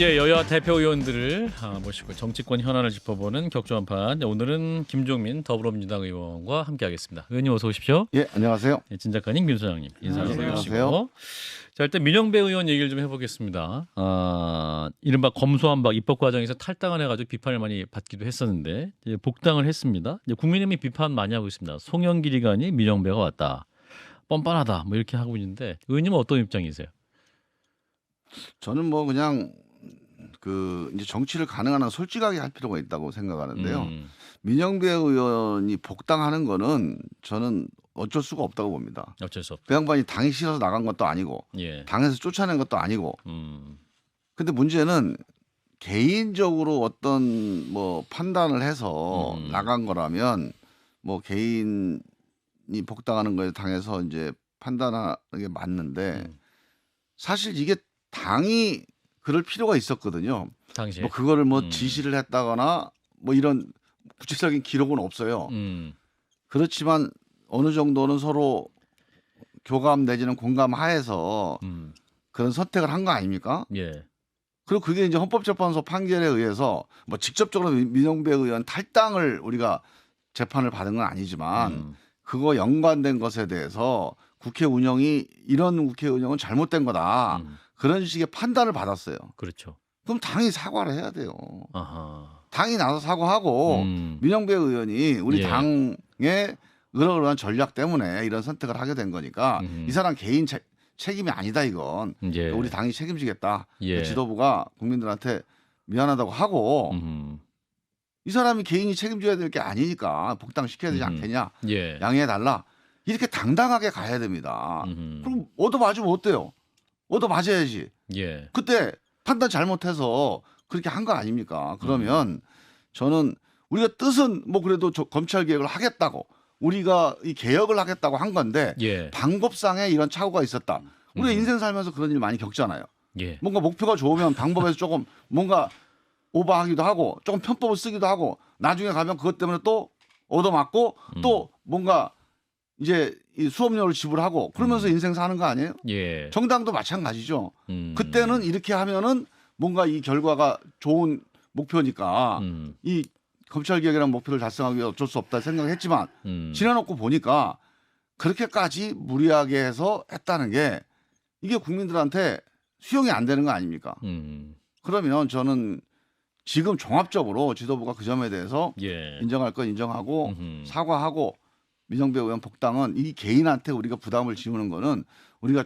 예, 여야 대표 의원들을 아, 모시고 정치권 현안을 짚어보는 격조한판. 네, 오늘은 김종민 더불어민주당 의원과 함께하겠습니다. 의원님 어서 오십시오. 예, 안녕하세요. 네, 진 작가님, 김 소장님 인사 좀 안녕하세요. 해주시고. 자, 일단 민영배 의원 얘기를 좀 해보겠습니다. 아, 이른바 검소한박 입법 과정에서 탈당을 해가지고 비판을 많이 받기도 했었는데 이제 복당을 했습니다. 이제 국민의힘이 비판 많이 하고 있습니다. 송영길이가니 민영배가 왔다. 뻔뻔하다. 뭐 이렇게 하고 있는데 의원님은 어떤 입장이세요? 저는 뭐 그냥 그 이제 정치를 가능한 한 솔직하게 할 필요가 있다고 생각하는데요. 음, 민영배 의원이 복당하는 거는 저는 어쩔 수가 없다고 봅니다. 어쩔 수 없다. 그 양반이 당이 싫어서 나간 것도 아니고 예. 당에서 쫓아낸 것도 아니고. 음, 근데 문제는 개인적으로 어떤 뭐 판단을 해서 음. 나간 거라면 뭐 개인이 복당하는 거에 당해서 이제 판단하는 게 맞는데 음. 사실 이게 당이 그럴 필요가 있었거든요. 당시에. 뭐 그거를 뭐 음. 지시를 했다거나 뭐 이런 구체적인 기록은 없어요. 음, 그렇지만 어느 정도는 서로 교감 내지는 공감 하에서 음, 그런 선택을 한 거 아닙니까? 예. 그리고 그게 이제 헌법재판소 판결에 의해서 뭐 직접적으로 민- 민영배 의원 탈당을 우리가 재판을 받은 건 아니지만 음, 그거 연관된 것에 대해서 국회 운영이 이런 국회 운영은 잘못된 거다. 음, 그런 식의 판단을 받았어요. 그렇죠. 그럼 당이 사과를 해야 돼요. 아하. 당이 나서 사과하고 음, 민영배 의원이 우리 예. 당의 그러한 전략 때문에 이런 선택을 하게 된 거니까 음. 이 사람 개인 책- 책임이 아니다 이건 이제 우리 당이 책임지겠다. 예. 지도부가 국민들한테 미안하다고 하고 음, 이 사람이 개인이 책임져야 될 게 아니니까 복당 시켜야 되지 음. 않겠냐 예. 양해해 달라 이렇게 당당하게 가야 됩니다. 음, 그럼 얻어 맞으면 어때요? 얻어 맞아야지. 예. 그때 판단 잘못해서 그렇게 한 거 아닙니까? 그러면 저는 우리가 뜻은 뭐 그래도 저 검찰 개혁을 하겠다고 우리가 이 개혁을 하겠다고 한 건데 예. 방법상에 이런 착오가 있었다. 우리가 음. 인생 살면서 그런 일 많이 겪잖아요. 예. 뭔가 목표가 좋으면 방법에서 조금 뭔가 오버하기도 하고 조금 편법을 쓰기도 하고 나중에 가면 그것 때문에 또 얻어맞고 음. 또 뭔가 이제 이 수업료를 지불하고 그러면서 인생 사는 거 아니에요? 예. 정당도 마찬가지죠. 음. 그때는 이렇게 하면은 뭔가 이 결과가 좋은 목표니까 음. 이 검찰 개혁이라는 목표를 달성하기 위해 어쩔 수 없다 생각했지만 음. 지나놓고 보니까 그렇게까지 무리하게 해서 했다는 게 이게 국민들한테 수용이 안 되는 거 아닙니까? 음. 그러면 저는 지금 종합적으로 지도부가 그 점에 대해서 예. 인정할 건 인정하고 음흠. 사과하고 민정배 의원 복당은 이 개인한테 우리가 부담을 지우는 거는 우리가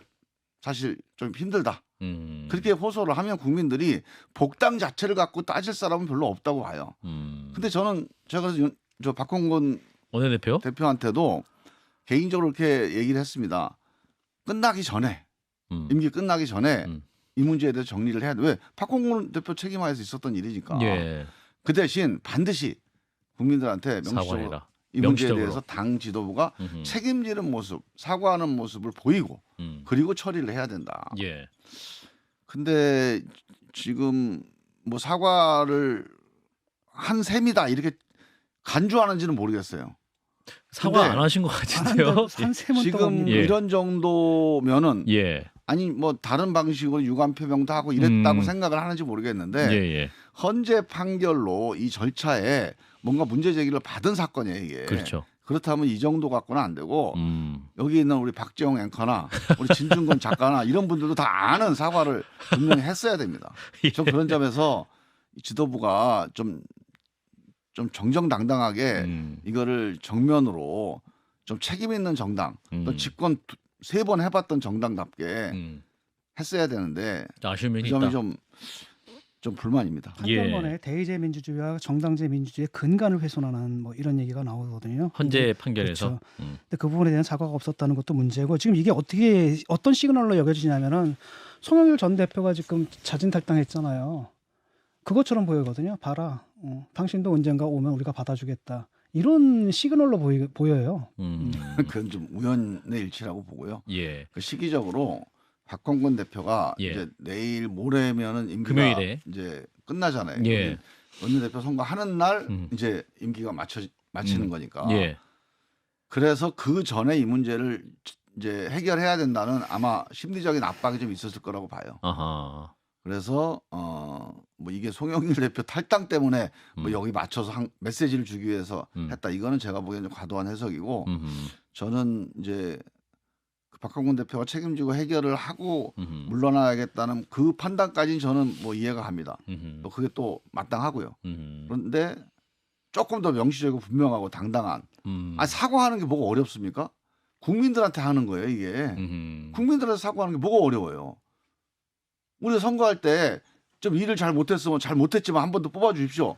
사실 좀 힘들다. 음. 그렇게 호소를 하면 국민들이 복당 자체를 갖고 따질 사람은 별로 없다고 봐요. 음. 근데 저는 제가 그래서 저 박홍근 원내대표? 대표한테도 개인적으로 이렇게 얘기를 했습니다. 끝나기 전에 음. 임기 끝나기 전에 음. 이 문제에 대해서 정리를 해야 돼. 왜 박홍근 대표 책임하에서 있었던 일이니까. 예. 그 대신 반드시 국민들한테 명시적으로 사과해라. 이 문제에 명시적으로. 대해서 당 지도부가 음흠. 책임지는 모습, 사과하는 모습을 보이고 음. 그리고 처리를 해야 된다. 예. 근데 지금 뭐 사과를 한 셈이다 이렇게 간주하는지는 모르겠어요. 사과 근데 안 하신 것 같은데요? 한 세문 지금 예. 이런 정도면은 예. 아니 뭐 다른 방식으로 유감 표명도 하고 이랬다고 음. 생각을 하는지 모르겠는데 예, 예. 헌재 판결로 이 절차에 뭔가 문제 제기를 받은 사건이에요 이게. 그렇죠. 그렇다면 이 정도 갖고는 안 되고 음. 여기 있는 우리 박재홍 앵커나 우리 진중권 작가나 이런 분들도 다 아는 사과를 분명히 했어야 됩니다. 예. 저 그런 점에서 이 지도부가 좀, 좀 정정당당하게 음. 이거를 정면으로 좀 책임 있는 정당, 또 음. 집권 세 번 해봤던 정당답게 음. 했어야 되는데 아쉬움이 그 있다. 점이 좀, 좀 불만입니다. 한 예. 번에 대의제 민주주의와 정당제 민주주의의 근간을 훼손하는 뭐 이런 얘기가 나오거든요. 헌재 판결에서. 그렇죠. 음. 근데 그 부분에 대한 사과가 없었다는 것도 문제고 지금 이게 어떻게 어떤 시그널로 여겨지냐면은 송영길 전 대표가 지금 자진 탈당했잖아요. 그것처럼 보이거든요. 봐라, 어, 당신도 언젠가 오면 우리가 받아주겠다. 이런 시그널로 보이, 보여요. 음. 그건 좀 우연의 일치라고 보고요. 예. 그 시기적으로 박홍근 대표가 예. 이제 내일 모레면은 임기가 금요일에. 이제 끝나잖아요. 예. 원내대표 선거하는 날 음. 이제 임기가 맞춰 마치는 음. 거니까. 예. 그래서 그 전에 이 문제를 이제 해결해야 된다는 아마 심리적인 압박이 좀 있었을 거라고 봐요. 아하. 그래서 어 뭐 이게 송영길 대표 탈당 때문에 뭐 음. 여기 맞춰서 한 메시지를 주기 위해서 음. 했다. 이거는 제가 보기에는 좀 과도한 해석이고 음흠. 저는 이제 그 박항근 대표가 책임지고 해결을 하고 음흠. 물러나야겠다는 그 판단까지는 저는 뭐 이해가 갑니다. 음흠. 또 그게 또 마땅하고요. 음흠. 그런데 조금 더 명시적이고 분명하고 당당한. 음. 아 사과하는 게 뭐가 어렵습니까? 국민들한테 하는 거예요 이게. 국민들한테 사과하는 게 뭐가 어려워요. 우리가 선거할 때 좀 일을 잘 못했으면 잘 못했지만 한 번 더 뽑아주십시오.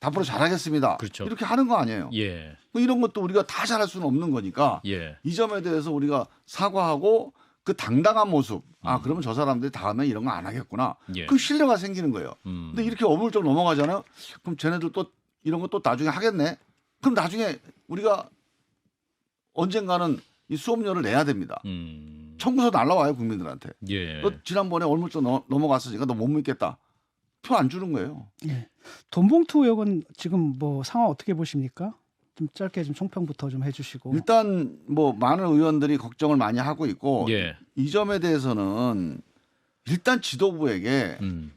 앞으로 잘하겠습니다. 그렇죠. 이렇게 하는 거 아니에요. 예. 뭐 이런 것도 우리가 다 잘할 수는 없는 거니까 예. 이 점에 대해서 우리가 사과하고 그 당당한 모습. 아 음. 그러면 저 사람들이 다음에 이런 거 안 하겠구나. 예. 그 신뢰가 생기는 거예요. 음. 근데 이렇게 어물쩍 넘어가잖아요. 그럼 쟤네들 또 이런 거 또 나중에 하겠네. 그럼 나중에 우리가 언젠가는 이 수업료를 내야 됩니다. 음. 청구서 날라와요 국민들한테. 예. 너 지난번에 얼물쩍 넘- 넘어갔으니까 너 못 믿겠다. 표안 주는 거예요. 예. 돈봉투 의혹은 지금 뭐 상황 어떻게 보십니까? 좀 짧게 좀 총평부터 좀 해주시고. 일단 뭐 많은 의원들이 걱정을 많이 하고 있고 예. 이 점에 대해서는 일단 지도부에게 음.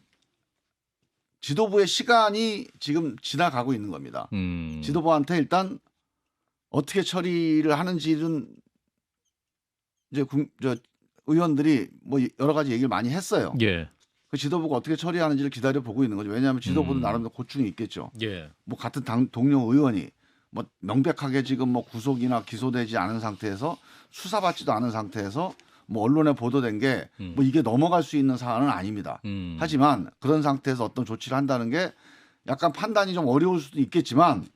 지도부의 시간이 지금 지나가고 있는 겁니다. 음. 지도부한테 일단 어떻게 처리를 하는지는 이제 국, 저 의원들이 뭐 여러 가지 얘기를 많이 했어요. 예. 그 지도부가 어떻게 처리하는지를 기다려 보고 있는 거죠. 왜냐하면 지도부도 음. 나름대로 고충이 있겠죠. 예. 뭐 같은 당 동료 의원이 뭐 명백하게 지금 뭐 구속이나 기소되지 않은 상태에서 수사받지도 않은 상태에서 뭐 언론에 보도된 게 음. 뭐 이게 넘어갈 수 있는 사안은 아닙니다. 음. 하지만 그런 상태에서 어떤 조치를 한다는 게 약간 판단이 좀 어려울 수도 있겠지만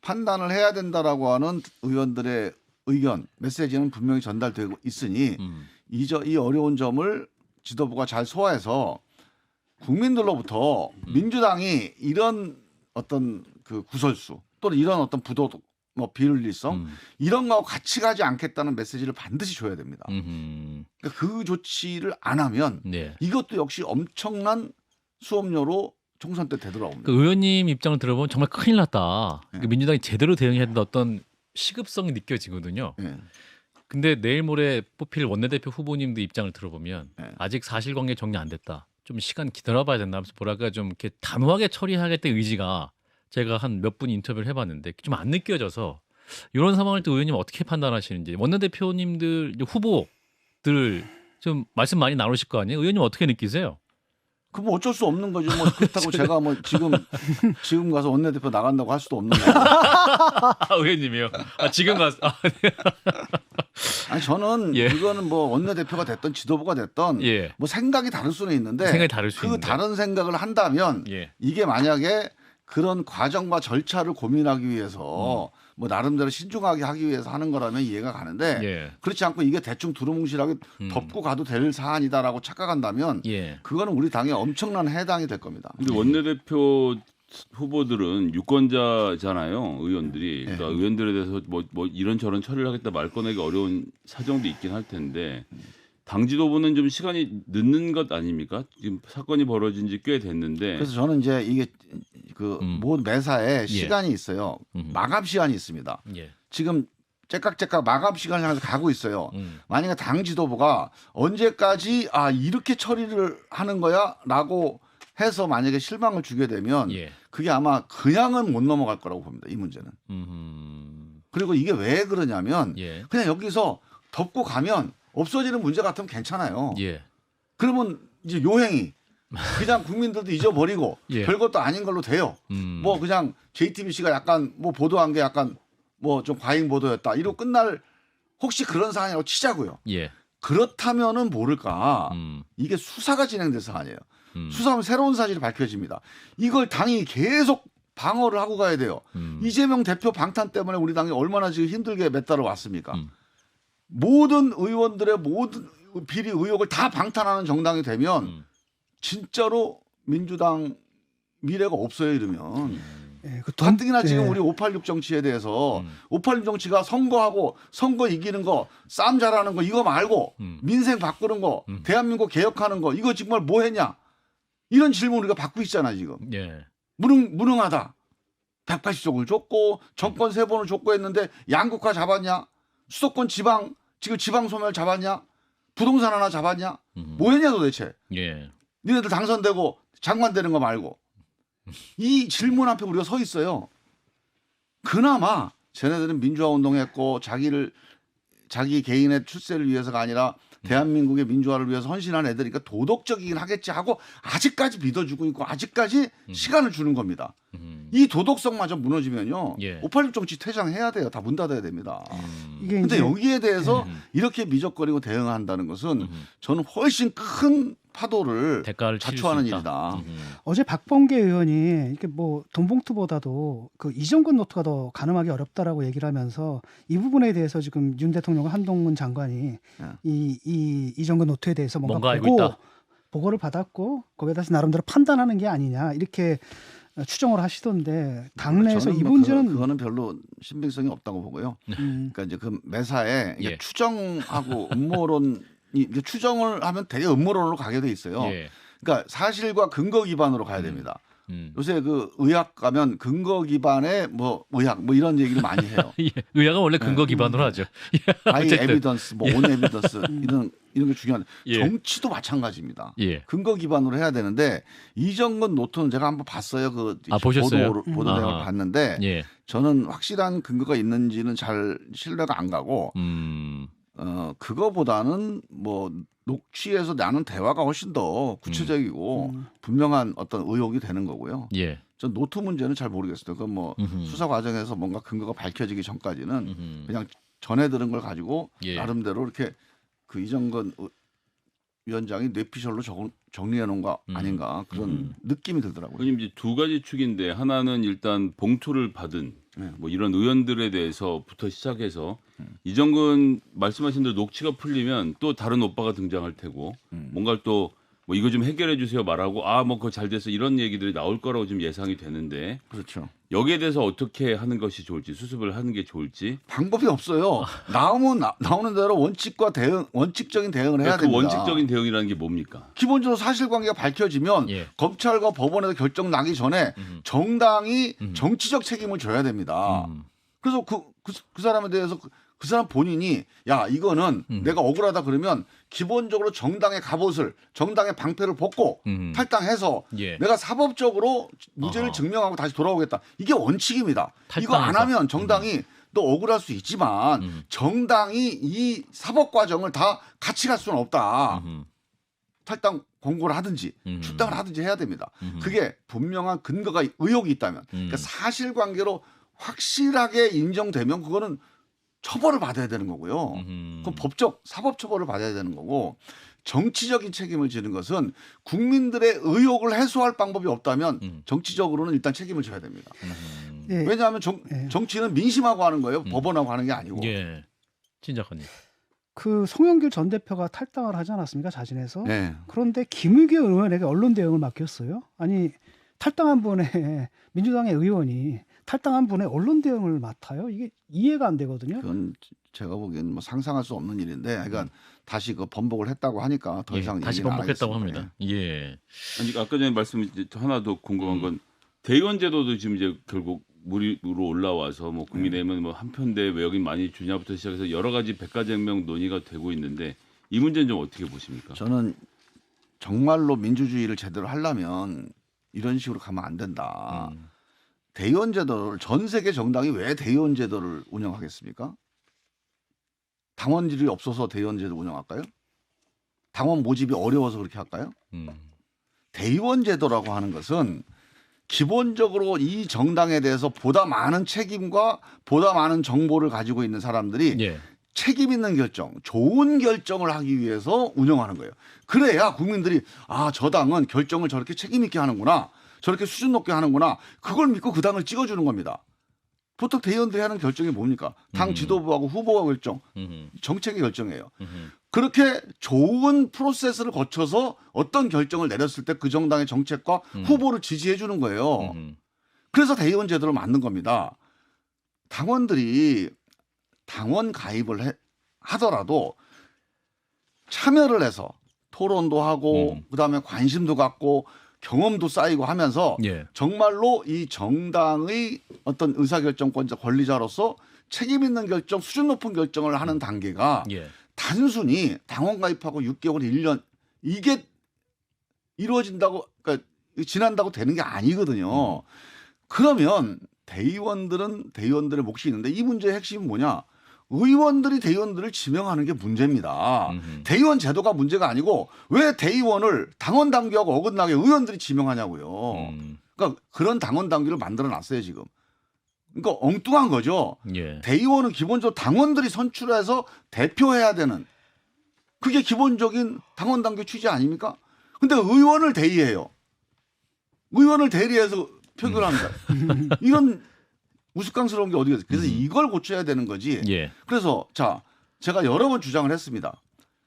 판단을 해야 된다라고 하는 의원들의 의견 메시지는 분명히 전달되고 있으니 음. 이, 저, 이 어려운 점을 지도부가 잘 소화해서 국민들로부터 민주당이 이런 어떤 그 구설수 또는 이런 어떤 부도덕 뭐 비윤리성 음. 이런 거하고 같이 가지 않겠다는 메시지를 반드시 줘야 됩니다. 음흠. 그러니까 그 조치를 안 하면 네. 이것도 역시 엄청난 수업료로 총선 때 되돌아옵니다. 그 의원님 입장을 들어보면 정말 큰일 났다. 네. 그 민주당이 제대로 대응해야 된다 어떤 시급성이 느껴지거든요. 예. 근데 내일 모레 뽑힐 원내대표 후보님들 입장을 들어보면 네. 아직 사실관계 정리 안 됐다. 좀 시간 기다려봐야 된다 하면서 뭐랄까 좀 이렇게 단호하게 처리하겠다는 의지가 제가 한 몇 분 인터뷰를 해봤는데 좀 안 느껴져서 이런 상황을 또 의원님 어떻게 판단하시는지 원내대표님들 이제 후보들 좀 말씀 많이 나누실 거 아니에요? 의원님 어떻게 느끼세요? 그 뭐 어쩔 수 없는 거죠. 뭐 그렇다고 제가 뭐 지금 지금 가서 원내대표 나간다고 할 수도 없는 거예요. 아, 의원님이요. 아, 지금 가서 아, 아니 저는 예. 이거는 뭐 원내 대표가 됐던 지도부가 됐던 예. 뭐 생각이 다를 수는 있는데 생각이 다를 수 그 있는데. 다른 생각을 한다면 예. 이게 만약에 그런 과정과 절차를 고민하기 위해서 뭐 나름대로 신중하게 하기 위해서 하는 거라면 이해가 가는데 예. 그렇지 않고 이게 대충 두루뭉실하게 음. 덮고 가도 될 사안이다라고 착각한다면 예. 그거는 우리 당에 엄청난 해당이 될 겁니다. 근데 원내대표 후보들은 유권자잖아요, 의원들이. 네. 그러니까 의원들에 대해서 뭐, 뭐 이런 저런 처리를 하겠다 말 꺼내기 어려운 사정도 있긴 할 텐데 당 지도부는 좀 시간이 늦는 것 아닙니까? 지금 사건이 벌어진 지 꽤 됐는데 그래서 저는 이제 이게 그 음. 모 매사에 시간이 있어요. 음. 마감 시간이 있습니다. 예. 지금 째깍째깍 마감 시간을 향해서 가고 있어요. 음. 만약에 당 지도부가 언제까지 아 이렇게 처리를 하는 거야라고 해서 만약에 실망을 주게 되면 예. 그게 아마 그냥은 못 넘어갈 거라고 봅니다. 이 문제는. 음. 그리고 이게 왜 그러냐면 예. 그냥 여기서 덮고 가면 없어지는 문제 같으면 괜찮아요. 예. 그러면 이제 요행이 그냥 국민들도 잊어버리고 예. 별것도 아닌 걸로 돼요. 음. 뭐 그냥 JTBC가 약간 뭐 보도한 게 약간 뭐 좀 과잉 보도였다. 이러고 끝날 혹시 그런 사안이라고 치자고요. 예. 그렇다면은 모를까 음. 이게 수사가 진행될 사안이에요. 음. 수사하면 새로운 사실이 밝혀집니다. 이걸 당이 계속 방어를 하고 가야 돼요. 음. 이재명 대표 방탄 때문에 우리 당이 얼마나 지금 힘들게 몇 달을 왔습니까? 음. 모든 의원들의 모든 비리 의혹을 다 방탄하는 정당이 되면 음. 진짜로 민주당 미래가 없어요 이러면 예, 그 돈- 가뜩이나 지금 예. 우리 586 정치에 대해서 음. 586 정치가 선거하고 선거 이기는 거 싸움 잘하는 거 이거 말고 음. 민생 바꾸는 거 음. 대한민국 개혁하는 거 이거 정말 뭐 했냐 이런 질문 우리가 받고 있잖아 지금 예. 무능 무능하다 180석을 줬고 정권 세 번을 줬고 했는데 양극화 잡았냐 수도권 지방 지금 지방 소멸 잡았냐 부동산 하나 잡았냐 음. 뭐 했냐 도대체 예. 니네들 당선되고 장관 되는 거 말고 이 질문 앞에 우리가 서 있어요. 그나마 쟤네들은 민주화 운동했고 자기를 자기 개인의 출세를 위해서가 아니라 대한민국의 민주화를 위해서 헌신한 애들이니까 도덕적이긴 하겠지 하고 아직까지 믿어주고 있고 아직까지 시간을 주는 겁니다. 음. 이 도덕성마저 무너지면요. 예. 586 정치 퇴장해야 돼요. 다 문 닫아야 됩니다. 음. 이게 근데 이제 여기에 대해서 음. 이렇게 미적거리고 대응한다는 것은 음. 저는 훨씬 큰 파도를 대가를 자초하는. 일이다. 음. 어제 박범계 의원이 이렇게 뭐 돈봉투보다도 그 이정근 노트가 더 가늠하기 어렵다라고 얘기를 하면서 이 부분에 대해서 지금 윤 대통령과 한동훈 장관이 네. 이, 이 이정근 노트에 대해서 뭔가, 뭔가 알고 보고 있다. 보고를 받았고 거기에 대해서 나름대로 판단하는 게 아니냐 이렇게 추정을 하시던데 당내에서 저는 이뭐 문제는 그거, 그거 는 별로 신빙성이 없다고 보고요. 음, 그러니까 이제 그 매사에 예. 추정하고 음모론 이 이제 추정을 하면 되게 음모론으로 가게 돼 있어요. 예. 그러니까 사실과 근거 기반으로 가야 됩니다. 음. 요새 그 의학 가면 근거 기반의 뭐 의학 뭐 이런 얘기를 많이 해요. 예. 의학은 원래 근거 기반으로 하죠. 아이. 에비던스, 뭐온 에비던스 이런 이런 게 중요한데 예. 정치도 마찬가지입니다. 예. 근거 기반으로 해야 되는데 이정근 노트는 제가 한번 봤어요. 그 아, 보셨어요? 보도 보도 내용을. 봤는데 예. 저는 확실한 근거가 있는지는 잘 신뢰가 안 가고 음. 어 그거보다는 뭐 녹취에서 나눈 대화가 훨씬 더 구체적이고 음. 분명한 어떤 의혹이 되는 거고요. 예. 전 노트 문제는 잘 모르겠어요. 그건 뭐 음흠. 수사 과정에서 뭔가 근거가 밝혀지기 전까지는 음흠. 그냥 전해 들은 걸 가지고 예. 나름대로 이렇게 그 이정근 의- 위원장이 뇌피셜로 정, 정리해 놓은 거 음. 아닌가 그런 음. 느낌이 들더라고요. 의원님 이제 두 가지 축인데 하나는 일단 봉투를 받은 네. 뭐 이런 의원들에 대해서부터 시작해서 이정근 말씀하신 대로 녹취가 풀리면 또 다른 오빠가 등장할 테고 음. 뭔가 또 뭐 이거 좀 해결해 주세요 말하고 아 뭐 그거 잘 돼서 이런 얘기들이 나올 거라고 좀 예상이 되는데 그렇죠. 여기에 대해서 어떻게 하는 것이 좋을지 수습을 하는 게 좋을지 방법이 없어요. 나오면 나, 나오는 대로 원칙과 대응 원칙적인 대응을 해야 그러니까 그 됩니다. 원칙적인 대응이라는 게 뭡니까? 기본적으로 사실관계가 밝혀지면 예. 검찰과 법원에서 결정 나기 전에 음. 정당이 음. 정치적 책임을 져야 됩니다. 음. 그래서 그, 그, 그 사람에 대해서 그, 그 사람 본인이 야 이거는 음. 내가 억울하다 그러면 기본적으로 정당의 갑옷을 정당의 방패를 벗고 음. 탈당해서 예. 내가 사법적으로 무죄를 아하. 증명하고 다시 돌아오겠다. 이게 원칙입니다. 이거 안 탈당해서. 하면 정당이 또 억울할 수 있지만 음. 정당이 이 사법 과정을 다 같이 갈 수는 없다. 음흠. 탈당 권고를 하든지 음. 출당을 하든지 해야 됩니다. 음흠. 그게 분명한 근거가 의혹이 있다면 음. 그러니까 사실관계로 확실하게 인정되면 그거는 처벌을 받아야 되는 거고요. 음흠. 그건 법적 사법 처벌을 받아야 되는 거고 정치적인 책임을 지는 것은 국민들의 의혹을 해소할 방법이 없다면 음. 정치적으로는 일단 책임을 져야 됩니다. 음. 예, 왜냐하면 정, 예. 정치는 민심하고 하는 거예요. 음. 법원하고 하는 게 아니고. 예. 진 작가님. 그 송영길 전 대표가 탈당을 하지 않았습니까 자진해서 네. 그런데 김의겸 의원에게 언론 대응을 맡겼어요. 아니 탈당한 분의 민주당의 의원이 탈당한 분의 언론 대응을 맡아요. 이게 이해가 안 되거든요. 그건 제가 보기엔 뭐 상상할 수 없는 일인데, 그러니까 다시 그 번복을 했다고 하니까 더 예. 이상 다시 얘기는 안 번복했다고. 합니다. 예. 아니 아까 전에 말씀 이제 하나 더 궁금한 음. 건 대의원 제도도 지금 이제 결국 무리로 올라와서 뭐 국민의힘은 뭐 한편대 왜 여기 많이 주냐부터 시작해서 여러 가지 백가쟁명 논의가 되고 있는데 이 문제는 좀 어떻게 보십니까? 저는 정말로 민주주의를 제대로 하려면 이런 식으로 가면 안 된다. 음. 대의원 제도를 전 세계 정당이 왜 대의원 제도를 운영하겠습니까? 당원들이 없어서 대의원 제도 운영할까요? 당원 모집이 어려워서 그렇게 할까요? 음. 대의원 제도라고 하는 것은 기본적으로 이 정당에 대해서 보다 많은 책임과 보다 많은 정보를 가지고 있는 사람들이 예. 책임 있는 결정, 좋은 결정을 하기 위해서 운영하는 거예요. 그래야 국민들이 아, 저 당은 결정을 저렇게 책임 있게 하는구나. 저렇게 수준 높게 하는구나. 그걸 믿고 그 당을 찍어주는 겁니다. 보통 대의원들이 하는 결정이 뭡니까? 당 음. 지도부하고 후보가 결정. 정책의 결정이에요. 그렇게 좋은 프로세스를 거쳐서 어떤 결정을 내렸을 때 그 정당의 정책과 음. 후보를 지지해 주는 거예요. 그래서 대의원 제도를 만든 겁니다. 당원들이 당원 가입을 해- 하더라도 참여를 해서 토론도 하고 음. 그다음에 관심도 갖고 경험도 쌓이고 하면서 예. 정말로 이 정당의 어떤 의사결정권자 권리자로서 책임 있는 결정, 수준 높은 결정을 하는 단계가 예. 단순히 당원 가입하고 6개월, 1년 이게 이루어진다고 그러니까 지난다고 되는 게 아니거든요. 그러면 대의원들은 대의원들의 몫이 있는데 이 문제의 핵심은 뭐냐? 의원들이 대의원들을 지명하는 게 문제입니다. 음흠. 대의원 제도가 문제가 아니고 왜 대의원을 당원 당규하고 어긋나게 의원들이 지명하냐고요. 음, 그러니까 그런 당원 당규를 만들어 놨어요 지금. 그러니까 엉뚱한 거죠. 예. 대의원은 기본적으로 당원들이 선출해서 대표해야 되는 그게 기본적인 당원 당규 취지 아닙니까? 근데 의원을 대의해요. 의원을 대리해서 표결합니다. 이런 우스꽝스러운 게 어디가? 그래서 이걸 고쳐야 되는 거지. 예. 그래서 자 제가 여러 번 주장을 했습니다.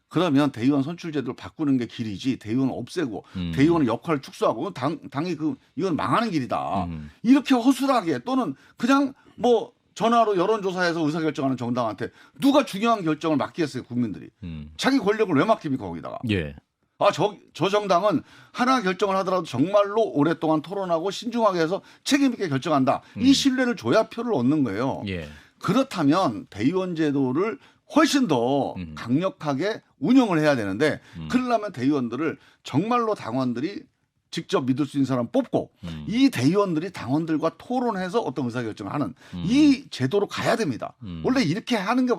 그러면 대의원 선출 제도를 바꾸는 게 길이지 대의원 없애고 음. 대의원의 역할을 축소하고 당 당이 그 이건 망하는 길이다. 음. 이렇게 허술하게 또는 그냥 뭐 전화로 여론조사해서 의사결정하는 정당한테 누가 중요한 결정을 맡기겠어요 국민들이 음. 자기 권력을 왜 맡깁니까 거기다가 예. 아 저 저 정당은 하나 결정을 하더라도 정말로 오랫동안 토론하고 신중하게 해서 책임 있게 결정한다 이 신뢰를 줘야 표를 얻는 거예요 예. 그렇다면 대의원 제도를 훨씬 더 음. 강력하게 운영을 해야 되는데 음. 그러려면 대의원들을 정말로 당원들이 직접 믿을 수 있는 사람 뽑고 음. 이 대의원들이 당원들과 토론해서 어떤 의사결정을 하는 음. 이 제도로 가야 됩니다. 음. 원래 이렇게 하는 게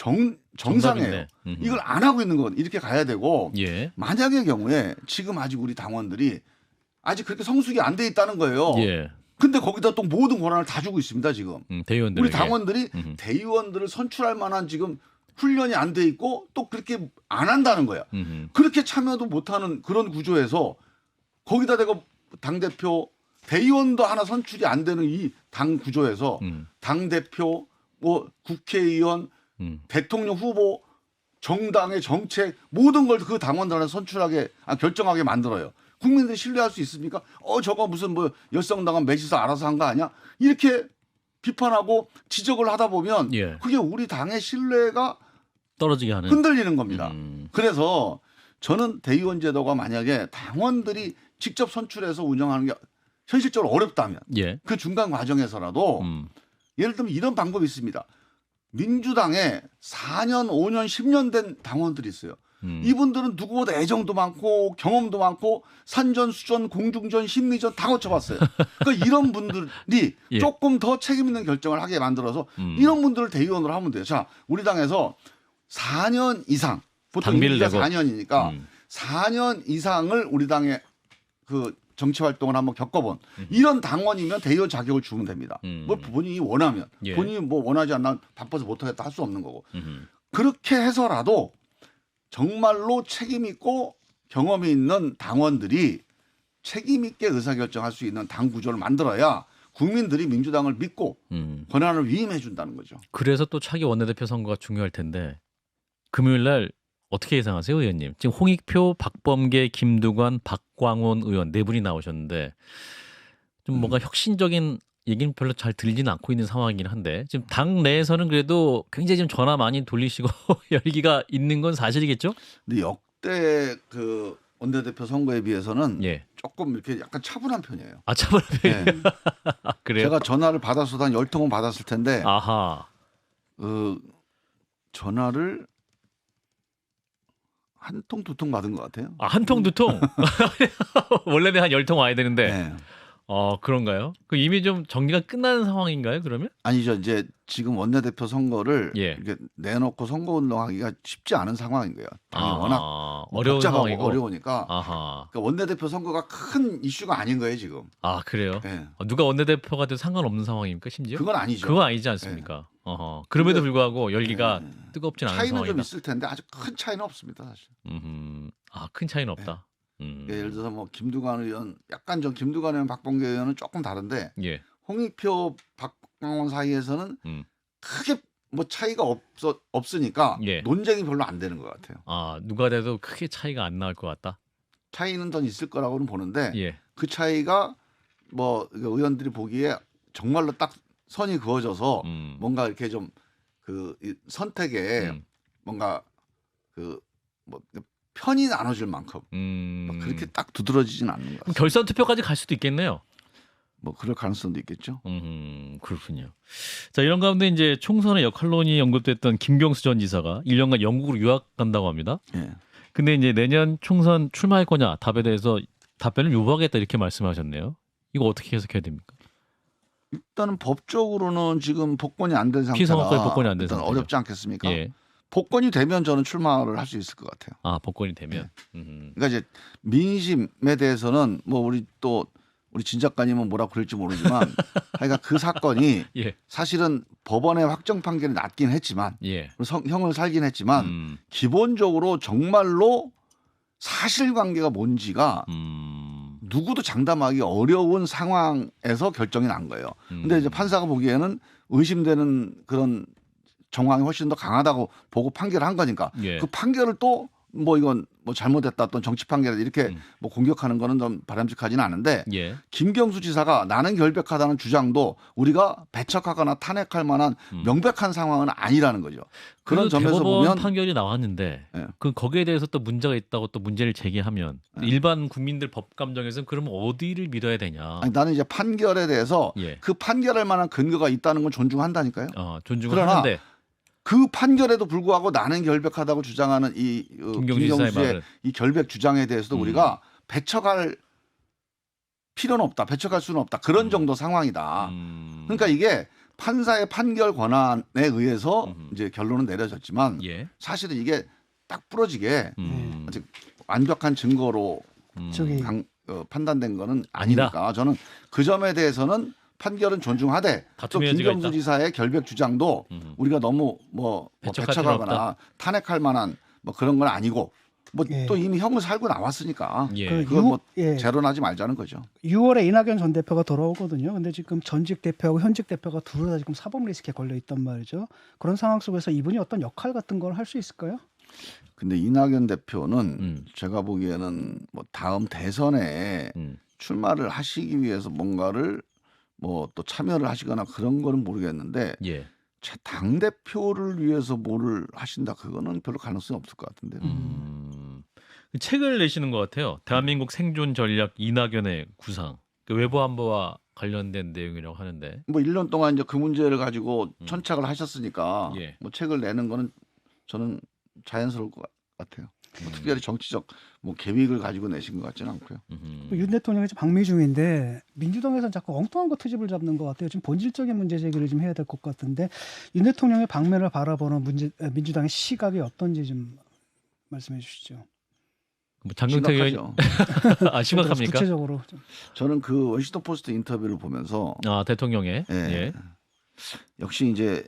정, 정상이에요. 음흠. 이걸 안 하고 있는 건 이렇게 가야 되고 예. 만약의 경우에 지금 아직 우리 당원들이 아직 그렇게 성숙이 안 돼 있다는 거예요. 예. 근데 거기다 또 모든 권한을 다 주고 있습니다 지금. 음, 대의원들 우리 당원들이 음흠. 대의원들을 선출할 만한 지금 훈련이 안 돼 있고 또 그렇게 안 한다는 거야. 음. 그렇게 참여도 못하는 그런 구조에서 거기다 대고 당 대표 대의원도 하나 선출이 안 되는 이 당 구조에서 음. 당 대표 뭐 국회의원 음. 대통령 후보 정당의 정책 모든 걸 그 당원들한테 선출하게 아, 결정하게 만들어요. 국민들이 신뢰할 수 있습니까? 어 저거 무슨 뭐 열성당한 매시서 알아서 한 거 아니야? 이렇게 비판하고 지적을 하다 보면 예. 그게 우리 당의 신뢰가 떨어지게 하는. 흔들리는 겁니다. 음. 그래서 저는 대의원 제도가 만약에 당원들이 직접 선출해서 운영하는 게 현실적으로 어렵다면 예. 그 중간 과정에서라도 음. 예를 들면 이런 방법이 있습니다. 민주당에 4년, 5년, 10년 된 당원들이 있어요. 음. 이분들은 누구보다 애정도 많고 경험도 많고 산전, 수전, 공중전, 심리전 다 거쳐봤어요. 그러니까 이런 분들이 예. 조금 더 책임 있는 결정을 하게 만들어서 음. 이런 분들을 대의원으로 하면 돼요. 자, 우리 당에서 4년 이상 보통 당비를 임기가 내고. 4년이니까 음. 4년 이상을 우리 당의 그 정치 활동을 한번 겪어본 이런 당원이면 대의원 자격을 주면 됩니다. 음. 뭐 본인이 원하면 예. 본인이 뭐 원하지 않나 바빠서 못하겠다 할 수 없는 거고 음. 그렇게 해서라도 정말로 책임 있고 경험이 있는 당원들이 책임 있게 의사결정할 수 있는 당 구조를 만들어야 국민들이 민주당을 믿고 음. 권한을 위임해 준다는 거죠. 그래서 또 차기 원내대표 선거가 중요할 텐데 금요일 날 어떻게 예상하세요, 의원님? 지금 홍익표, 박범계, 김두관, 박광원 의원 네 분이 나오셨는데 좀 뭔가 혁신적인 얘기는 별로 잘 들리지는 않고 있는 상황이긴 한데 지금 당 내에서는 그래도 굉장히 좀 전화 많이 돌리시고 열기가 있는 건 사실이겠죠? 근데 역대 그 원내대표 선거에 비해서는 예. 조금 이렇게 약간 차분한 편이에요. 아 차분한 편이 네. 그래요? 제가 전화를 받았어도 한 10통은 받았을 텐데 아하. 그 전화를 한 통 두 통 받은 것 같아요. 아, 한 통, 두 통? 원래는 한 열 통 와야 되는데. 네. 어, 그런가요? 그 이미 좀 정리가 끝나는 상황인가요, 그러면? 아니죠. 이제 지금 원내대표 선거를 예. 이렇게 내놓고 선거 운동하기가 쉽지 않은 상황인 거예요. 당이 아, 워낙 어려운 복잡하고 상황이고. 어려우니까 아하. 그러니까 원내대표 선거가 큰 이슈가 아닌 거예요 지금. 아, 그래요? 예. 어, 누가 원내대표가 돼도 상관없는 상황입니까, 심지어? 그건 아니죠. 그건 아니지 않습니까? 어허. 그럼에도 근데- 불구하고 열기가 예. 뜨겁진 않은 차이는 상황이다. 좀 있을 텐데 아주 큰 차이는 없습니다 사실. 음흠. 아, 큰 차이는 없다. 음. 그러니까 예를 들어서 뭐 김두관 의원 약간 좀 김두관 의원 박봉계 의원은 조금 다른데 예. 홍익표 박광원 사이에서는 음. 크게 뭐 차이가 없어 없으니까 예. 논쟁이 별로 안 되는 것 같아요. 아, 누가 돼도 크게 차이가 안 나올 것 같다. 차이는 더 있을 거라고는 보는데 예. 그 차이가 뭐 의원들이 보기에 정말로 딱 선이 그어져서 음. 뭔가 이렇게 좀 그 선택에 음. 뭔가 그 뭐 편이 나눠질 만큼 음. 막 그렇게 딱 두드러지진 않는 것 같아요. 결선 투표까지 갈 수도 있겠네요. 뭐 그럴 가능성도 있겠죠. 음, 그렇군요. 자, 이런 가운데 이제 총선의 역할론이 언급됐던 김경수 전 지사가 1년간 영국으로 유학 간다고 합니다. 예. 근데 이제 내년 총선 출마할 거냐 답에 대해서 답변을 요구하겠다 이렇게 말씀하셨네요. 이거 어떻게 해석해야 됩니까? 일단은 법적으로는 지금 복권이 안 된 상태라 피선거에 복권이 안된 일단 상태죠. 어렵지 않겠습니까? 예. 복권이 되면 저는 출마를 할 수 있을 것 같아요. 아 복권이 되면. 네. 음. 그러니까 이제 민심에 대해서는 뭐 우리 또 우리 진 작가님은 뭐라 그럴지 모르지만 하여간 그 사건이 예. 사실은 법원의 확정 판결이 났긴 했지만 예. 성- 형을 살긴 했지만 음. 기본적으로 정말로 사실관계가 뭔지가 음. 누구도 장담하기 어려운 상황에서 결정이 난 거예요. 근데 이제 판사가 보기에는 의심되는 그런 정황이 훨씬 더 강하다고 보고 판결한 거니까 예. 그 판결을 또 뭐 이건 뭐 잘못했다 또는 정치 판결 이렇게 음. 뭐 공격하는 거는 좀 바람직하지는 않은데 예. 김경수 지사가 나는 결백하다는 주장도 우리가 배척하거나 탄핵할 만한 음. 명백한 상황은 아니라는 거죠. 그런 점에서 보면 판결이 나왔는데 예. 그 거기에 대해서 또 문제가 있다고 또 문제를 제기하면 예. 일반 국민들 법 감정에서는 그러면 어디를 믿어야 되냐? 아니, 나는 이제 판결에 대해서 예. 그 판결할 만한 근거가 있다는 걸 존중한다니까요. 어, 존중을 그러나 하는데 그 판결에도 불구하고 나는 결백하다고 주장하는 이 어, 김경수 지사의 김경수의 말을 이 결백 주장에 대해서도 음. 우리가 배척할 필요는 없다. 배척할 수는 없다. 그런 음. 정도 상황이다. 음. 그러니까 이게 판사의 판결 권한에 의해서 음. 이제 결론은 내려졌지만 예. 사실은 이게 딱 부러지게 음. 아직 완벽한 증거로 음. 저기 강- 어, 판단된 거는 아니다. 아니니까 저는 그 점에 대해서는 판결은 존중하되 또 김경수. 지사의 결백 주장도 음. 우리가 너무 뭐, 뭐 배척하거나 탄핵할 만한 뭐 그런 건 아니고 뭐또 예. 이미 형을 살고 나왔으니까 예. 그 그건 뭐 예. 재론하지 말자는 거죠. 6월에 이낙연 전 대표가 돌아오거든요. 근데 지금 전직 대표하고 현직 대표가 둘 다 지금 사법 리스크에 걸려 있단 말이죠. 그런 상황 속에서 이분이 어떤 역할 같은 걸 할 수 있을까요? 근데 이낙연 대표는 음. 제가 보기에는 뭐 다음 대선에 음. 출마를 하시기 위해서 뭔가를 뭐 또 참여를 하시거나 그런 거는 모르겠는데 예. 당 대표를 위해서 뭐를 하신다 그거는 별로 가능성이 없을 것 같은데. 요 음. 책을 내시는 것 같아요. 대한민국 생존 전략 이낙연의 구상. 그 외부 안보와 관련된 내용이라고 하는데. 뭐 1년 동안 이제 그 문제를 가지고 음. 천착을 하셨으니까 예. 뭐 책을 내는 거는 저는 자연스러울 것 같아요. 뭐 음. 특별히 정치적 뭐 계획을 가지고 내신 것 같지는 않고요. 음. 윤 대통령이 지금 방미 중인데 민주당에서는 자꾸 엉뚱한 거 트집을 잡는 것 같아요. 지금 본질적인 문제 제기를 좀 해야 될 것 같은데 윤 대통령의 방면을 바라보는 문제, 에, 민주당의 시각이 어떤지 좀 말씀해 주시죠. 뭐 장경태 의원. 아 심각합니까? 구체적으로 좀. 저는 그 워싱턴 포스트 인터뷰를 보면서 아 대통령의 예. 예. 역시 이제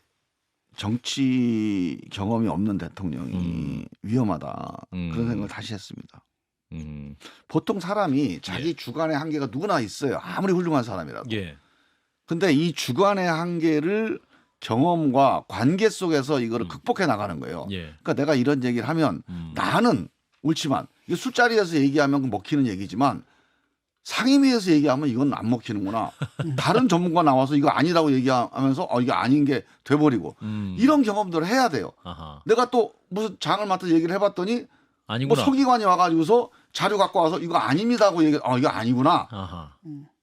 정치 경험이 없는 대통령이 음. 위험하다 음. 그런 생각을 다시 했습니다. 음. 보통 사람이 자기 주관의 한계가 누구나 있어요. 아무리 훌륭한 사람이라도. 예. 근데 이 주관의 한계를 경험과 관계 속에서 이거를 음. 극복해 나가는 거예요. 예. 그러니까 내가 이런 얘기를 하면 음. 나는 옳지만 이게 술자리에서 얘기하면 먹히는 얘기지만 상임위에서 얘기하면 이건 안 먹히는구나. 다른 전문가 나와서 이거 아니라고 얘기하면서 어 이게 아닌 게 돼버리고 음. 이런 경험들을 해야 돼요. 아하. 내가 또 무슨 장을 맡아서 얘기를 해봤더니 뭐 아니구나. 서기관이 와가지고서 자료 갖고 와서 이거 아닙니다고 얘기, 어 이거 아니구나. 아하.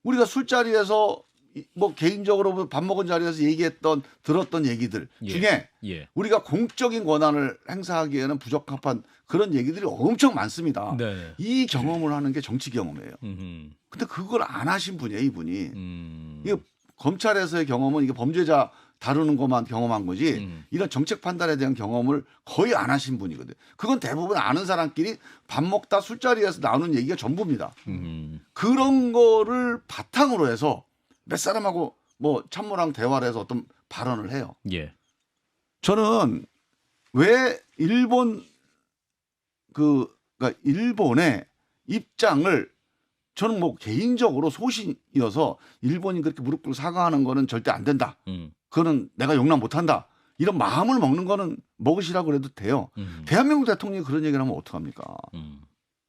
우리가 술자리에서 이- 뭐 개인적으로 밥 먹은 자리에서 얘기했던 들었던 얘기들 예. 중에 예. 우리가 공적인 권한을 행사하기에는 부적합한 그런 얘기들이 엄청 많습니다. 네. 이 경험을 하는 게 정치 경험이에요. 음. 근데 그걸 안 하신 분이에요, 이분이. 음. 이게 검찰에서의 경험은 이게 범죄자 다루는 것만 경험한 거지 음. 이런 정책 판단에 대한 경험을 거의 안 하신 분이거든. 그건 대부분 아는 사람끼리 밥 먹다 술자리에서 나오는 얘기가 전부입니다. 음. 그런 거를 바탕으로 해서 몇 사람하고 뭐 참모랑 대화를 해서 어떤 발언을 해요. 예. 저는 왜 일본 그 그러니까 일본의 입장을 저는 뭐 개인적으로 소신이어서 일본이 그렇게 무릎 꿇고 사과하는 거는 절대 안 된다. 음. 그거는 내가 용납 못 한다. 이런 마음을 먹는 거는 먹으시라고 그래도 돼요. 음. 대한민국 대통령이 그런 얘기를 하면 어떡합니까? 음.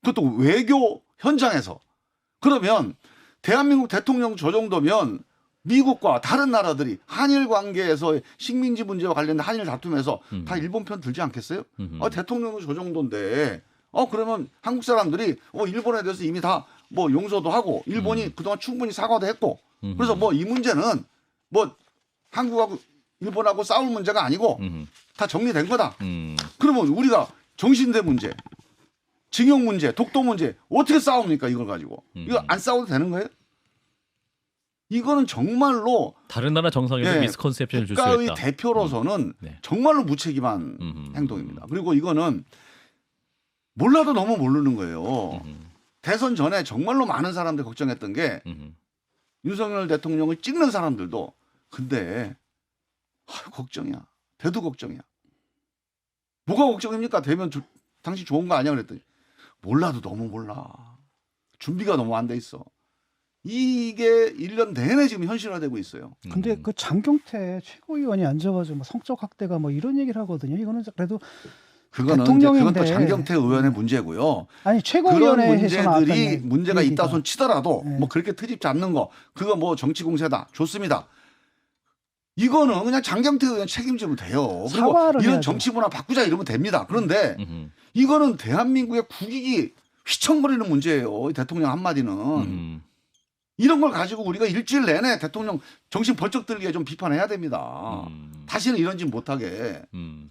그것도 외교 현장에서. 그러면 대한민국 대통령 저 정도면 미국과 다른 나라들이 한일 관계에서 식민지 문제와 관련된 한일 다툼에서 음. 다 일본 편 들지 않겠어요? 음. 아, 대통령은 저 정도인데, 어, 그러면 한국 사람들이, 어, 일본에 대해서 이미 다 뭐 용서도 하고, 일본이 음. 그동안 충분히 사과도 했고, 음. 그래서 뭐 이 문제는 뭐 한국하고 일본하고 싸울 문제가 아니고 음. 다 정리된 거다. 음. 그러면 우리가 정신대 문제, 징용 문제, 독도 문제 어떻게 싸웁니까 이걸 가지고 음. 이거 안 싸워도 되는 거예요? 이거는 정말로 다른 나라 정상에서 예, 미스컨셉션을 줄수 국가의 있다. 대표로서는 네. 정말로 무책임한 음. 행동입니다. 그리고 이거는 몰라도 너무 모르는 거예요. 음. 대선 전에 정말로 많은 사람들이 걱정했던 게 음. 윤석열 대통령을 찍는 사람들도 근데 아유, 걱정이야. 대도 걱정이야. 뭐가 걱정입니까? 되면 조- 당신 좋은 거 아니야 그랬더니 몰라도 너무 몰라. 준비가 너무 안 돼 있어. 이게 1년 내내 지금 현실화되고 있어요. 근데 음. 그 장경태 최고위원이 앉아가지고 뭐 성적 학대가 뭐 이런 얘기를 하거든요. 이거는 그래도 그거는 그건 대통령인데. 또 장경태 의원의 문제고요. 아니 그런 최고위원회에서 나왔다는 문제들이 문제가. 있다 손 치더라도 네. 뭐 그렇게 트집 잡는 거 그거 뭐 정치 공세다 좋습니다. 이거는 그냥 장경태 의원 책임지면 돼요. 그리고 사과를 이런 해야죠. 정치 문화 바꾸자 이러면 됩니다. 그런데 음. 이거는 대한민국의 국익이 휘청거리는 문제예요. 이 대통령 한마디는 음. 이런 걸 가지고 우리가 일주일 내내 대통령 정신 번쩍 들게 좀 비판해야 됩니다. 음. 다시는 이런 짓 못하게. 음.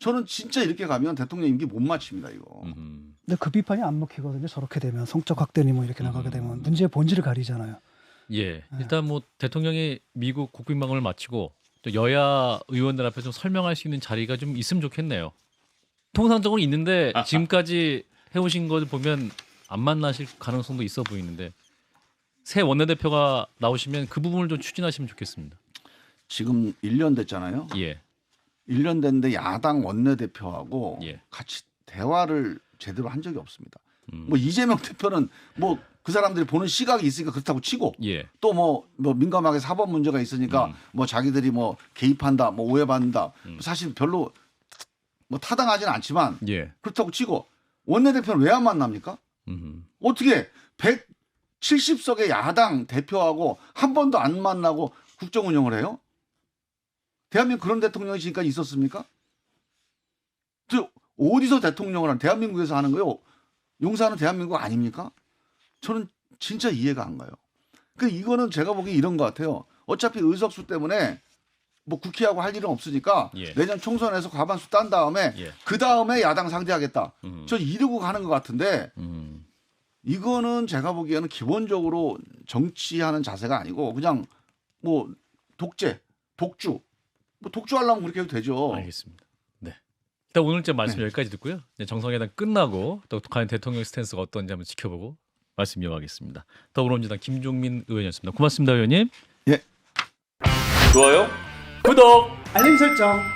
저는 진짜 이렇게 가면 대통령 임기 못 마칩니다. 이거. 음. 근데 그 비판이 안 먹히거든요. 저렇게 되면 성적 학대니 뭐 이렇게 나가게 되면 문제의 본질을 가리잖아요. 예. 일단 뭐 대통령이 미국 국빈 방문을 마치고 또 여야 의원들 앞에 좀 설명할 수 있는 자리가 좀 있으면 좋겠네요. 통상적으로 있는데 지금까지 해오신 걸 보면 안 만나실 가능성도 있어 보이는데 새 원내대표가 나오시면 그 부분을 좀 추진하시면 좋겠습니다. 지금 1년 됐잖아요. 예. 1년 됐는데 야당 원내대표하고 예. 같이 대화를 제대로 한 적이 없습니다. 음. 뭐 이재명 대표는 뭐 그 사람들이 보는 시각이 있으니까 그렇다고 치고 예. 또뭐 뭐 민감하게 사법 문제가 있으니까 음. 뭐 자기들이 뭐 개입한다, 뭐 오해받는다. 음. 사실 별로 뭐 타당하지는 않지만 예. 그렇다고 치고 원내대표는 왜 안 만납니까? 음. 어떻게 170석의 야당 대표하고 한 번도 안 만나고 국정 운영을 해요? 대한민국 그런 대통령이 지금까지 있었습니까? 저 어디서 대통령을 한 대한민국에서 하는 거요? 용사는 대한민국 아닙니까? 저는 진짜 이해가 안 가요. 그 이거는 제가 보기에 이런 것 같아요. 어차피 의석수 때문에 뭐 국회하고 할 일은 없으니까 예. 내년 총선에서 과반수 딴 다음에 예. 그 다음에 야당 상대하겠다. 음. 전 이러고 가는 것 같은데 음. 이거는 제가 보기에는 기본적으로 정치하는 자세가 아니고 그냥 뭐 독재, 독주, 뭐 독주하려면 그렇게 해도 되죠. 알겠습니다. 네. 일단 오늘째 말씀 여기까지 듣고요. 정상회담 끝나고 또 과연 대통령 스탠스가 어떤지 한번 지켜보고 말씀 이어가겠습니다. 더불어민주당 김종민 의원이었습니다. 고맙습니다, 의원님. 예. 좋아요. 구독. 알림 설정.